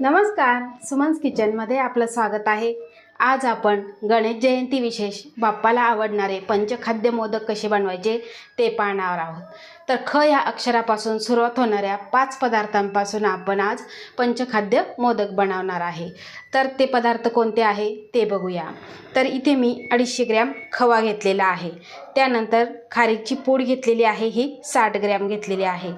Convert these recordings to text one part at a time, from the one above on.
नमस्कार सुमन्स किचनमध्ये आपलं स्वागत आहे. आज आपण गणेश जयंती विशेष बाप्पाला आवडणारे पंचखाद्य मोदक कसे बनवायचे ते पाहणार आहोत. तर ख या अक्षरापासून सुरुवात होणाऱ्या पाच पदार्थांपासून आपण आज पंचखाद्य मोदक बनवणार आहे. तर ते पदार्थ कोणते आहे ते बघूया. तर इथे मी अडीचशे ग्रॅम खवा घेतलेला आहे. त्यानंतर खारीची पूड घेतलेली आहे ही साठ ग्रॅम घेतलेली आहे.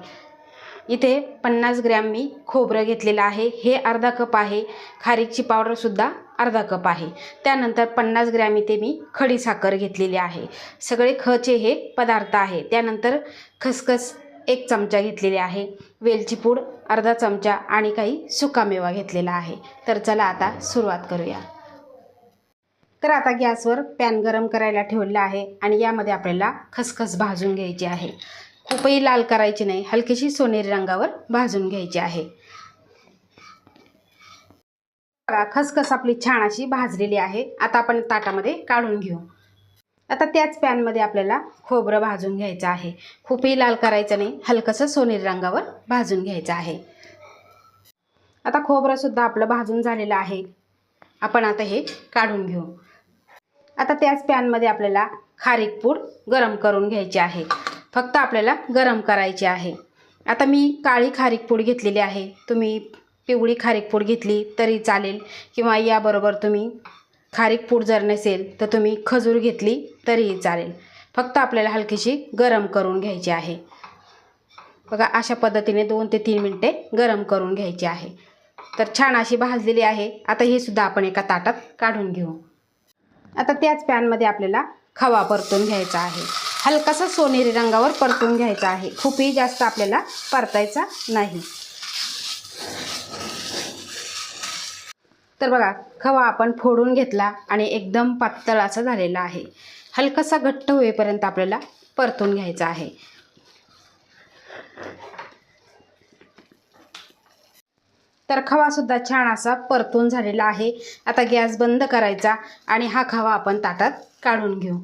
इथे पन्नास ग्रॅम मी खोबरं घेतलेलं आहे. हे अर्धा कप आहे. खारीकची पावडरसुद्धा अर्धा कप आहे. त्यानंतर पन्नास ग्रॅम इथे मी खडी साखर घेतलेली आहे. सगळे खचे हे पदार्थ आहे. त्यानंतर खसखस एक चमचा घेतलेली आहे. वेलची पूड अर्धा चमचा आणि काही सुकामेवा घेतलेला आहे. तर चला आता सुरुवात करूया. तर आता गॅसवर पॅन गरम करायला ठेवलेला आहे आणि यामध्ये आपल्याला खसखस भाजून घ्यायची आहे. खूपही लाल करायची नाही. हलकीशी सोनेरी रंगावर भाजून घ्यायची आहे. खसखस आपली छान अशी भाजलेली आहे. आता आपण ताटामध्ये काढून घेऊ. आता त्याच पॅनमध्ये आपल्याला खोबरं भाजून घ्यायचं आहे. खूपही लाल करायचं नाही. हलकंसं सोनेरी रंगावर भाजून घ्यायचं आहे. आता खोबरंसुद्धा आपलं भाजून झालेलं आहे. आपण आता हे काढून घेऊ. आता त्याच पॅनमध्ये आपल्याला खारीक पूड गरम करून घ्यायची आहे. फक्त आपल्याला गरम करायची आहे. आता मी काळी खारीक पूड घेतलेली आहे. तुम्ही पिवळी खारीक पूड घेतली तरी चालेल किंवा याबरोबर तुम्ही खारीक पूड जर नसेल तर तुम्ही खजूर घेतली तरीही चालेल. फक्त आपल्याला हलकीशी गरम करून घ्यायची आहे. बघा अशा पद्धतीने दोन ते तीन मिनटे गरम करून घ्यायची आहे. तर छान अशी भाजलेली आहे. आता हे सुद्धा आपण एका ताटात काढून घेऊ. आता त्याच पॅनमध्ये आपल्याला खवा परतून घ्यायचा आहे. हलकासा सोनेरी रंगावर परतून घ्यायचा आहे. खूपही जास्त आपल्याला परतायचा नाही. तर बघा खवा आपण फोडून घेतला आणि एकदम पातळ असा झालेला आहे. हलकासा घट्ट होईपर्यंत आपल्याला परतून घ्यायचा आहे. तर खवासुद्धा छान असा परतून झालेला आहे. आता गॅस बंद करायचा आणि हा खवा आपण ताटात काढून घेऊ.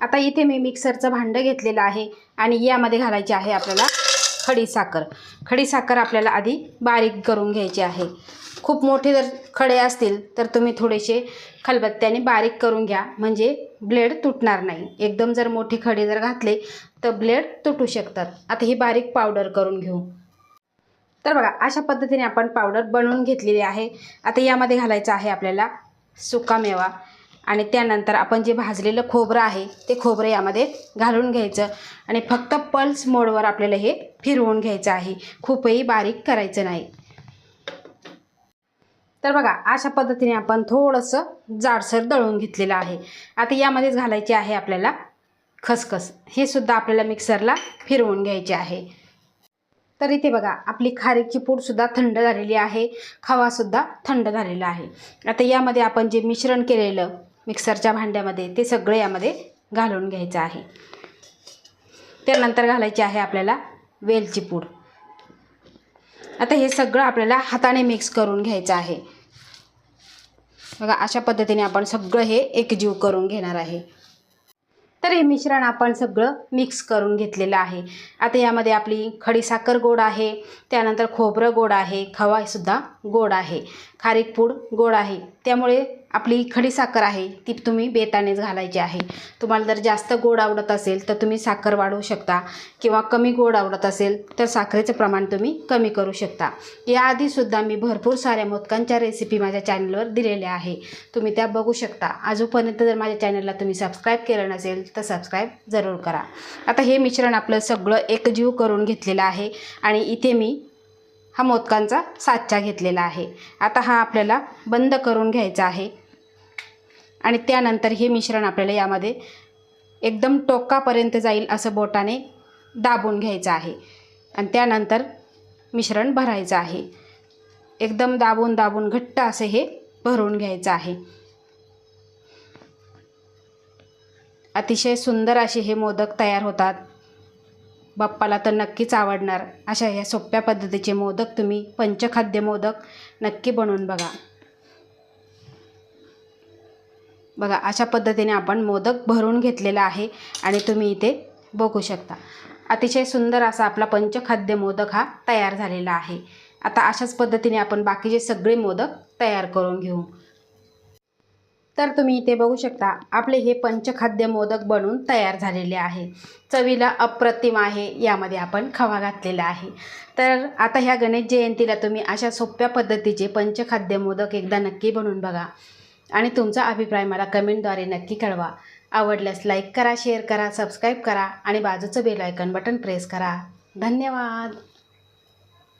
आता इथे मी मिक्सरचं भांडं घेतलेलं आहे आणि यामध्ये घालायची आहे आपल्याला खडी साखर. खडी साखर आपल्याला आधी बारीक करून घ्यायची आहे. खूप मोठे जर खडे असतील तर तुम्ही थोडेसे खलबत्त्याने बारीक करून घ्या. म्हणजे ब्लेड तुटणार नाही. एकदम जर मोठे खडे जर घातले तर ब्लेड तुटू शकतात. आता ही बारीक पावडर करून घेऊ. तर बघा अशा पद्धतीने आपण पावडर बनवून घेतलेली आहे. आता यामध्ये घालायचं आहे आपल्याला सुकामेवा. आणि त्यानंतर आपण जे भाजलेलं खोबरं आहे ते खोबरं यामध्ये घालून घ्यायचं. आणि फक्त पल्स मोडवर आपल्याला हे फिरवून घ्यायचं आहे. खूपही बारीक करायचं नाही. तर बघा अशा पद्धतीने आपण थोडंसं जाडसर दळून घेतलेलं आहे. आता यामध्येच घालायचे आहे आपल्याला खसखस. हे सुद्धा आपल्याला मिक्सरला फिरवून घ्यायचे आहे. तर इथे बघा आपली खारीकची पूडसुद्धा थंड झालेली आहे. खवासुद्धा थंड झालेला आहे. आता यामध्ये आपण जे मिश्रण केलेलं मिक्सरच्या भांड्यामध्ये ते सगळे यामध्ये घालून घ्यायचं आहे. त्यानंतर घालायची आहे आपल्याला वेलची पूड. आता हे सगळं आपल्याला हाताने मिक्स करून घ्यायचं आहे. बघा अशा पद्धतीने आपण सगळं हे एकजीव करून घेणार आहे. तर हे मिश्रण आपण सगळं मिक्स करून घेतलेलं आहे. आता यामध्ये आपली खडीसाखर गोड आहे त्यानंतर खोबरं गोड आहे खवासुद्धा गोड आहे खारीक पूड गोड आहे. त्यामुळे आपली खडीसाखर आहे ती तुम्ही बेतानेच घालायची आहे. तुम्हाला जर जास्त गोड आवडत असेल तर तुम्ही साखर वाढवू शकता. किंवा कमी गोड आवडत असेल तर साखरेचं प्रमाण तुम्ही कमी करू शकता. याआधीसुद्धा मी भरपूर साऱ्या मोदकांच्या रेसिपी माझ्या चॅनलवर दिलेल्या आहे. तुम्ही त्या बघू शकता. अजूनपर्यंत जर माझ्या चॅनलला तुम्ही सबस्क्राईब केलं नसेल तर सबस्क्राईब जरूर करा. आता हे मिश्रण आपलं सगळं एकजीव करून घेतलेलं आहे. आणि इथे मी हा मोदकांचा साचा घेतलेला आहे. आता हा आपल्याला बंद करून घ्यायचा आहे. आणि त्यानंतर हे मिश्रण आपल्याला यामध्ये एकदम टोकापर्यंत जाईल असं बोटाने दाबून घ्यायचं आहे. आणि त्यानंतर मिश्रण भरायचं आहे. एकदम दाबून दाबून घट्ट असं हे भरून घ्यायचं आहे. अतिशय सुंदर असे हे मोदक तयार होतात. बाप्पाला तर नक्कीच आवडणार. अशा ह्या सोप्या पद्धतीचे मोदक तुम्ही पंचखाद्य मोदक नक्की बनवून बघा. बघा अशा पद्धतीने आपण मोदक भरून घेतलेला आहे आणि तुम्ही इथे बघू शकता. अतिशय सुंदर असा आपला पंचखाद्य मोदक हा तयार झालेला आहे. आता अशाच पद्धतीने आपण बाकीचे सगळे मोदक तयार करून घेऊ. तर तुम्ही इथे बघू शकता आपले हे पंचखाद्य मोदक बनून तयार झालेले आहे. चवीला अप्रतिम आहे यामध्ये आपण खवा घातलेला आहे. तर आता ह्या गणेश जयंतीला तुम्ही अशा सोप्या पद्धतीचे पंचखाद्य मोदक एकदा नक्की बनवून बघा. आणि तुमचा अभिप्राय मला कमेंटद्वारे नक्की कळवा. आवडल्यास लाईक करा शेअर करा सबस्क्राईब करा आणि बाजूचं बेल आयकन बटन प्रेस करा. धन्यवाद!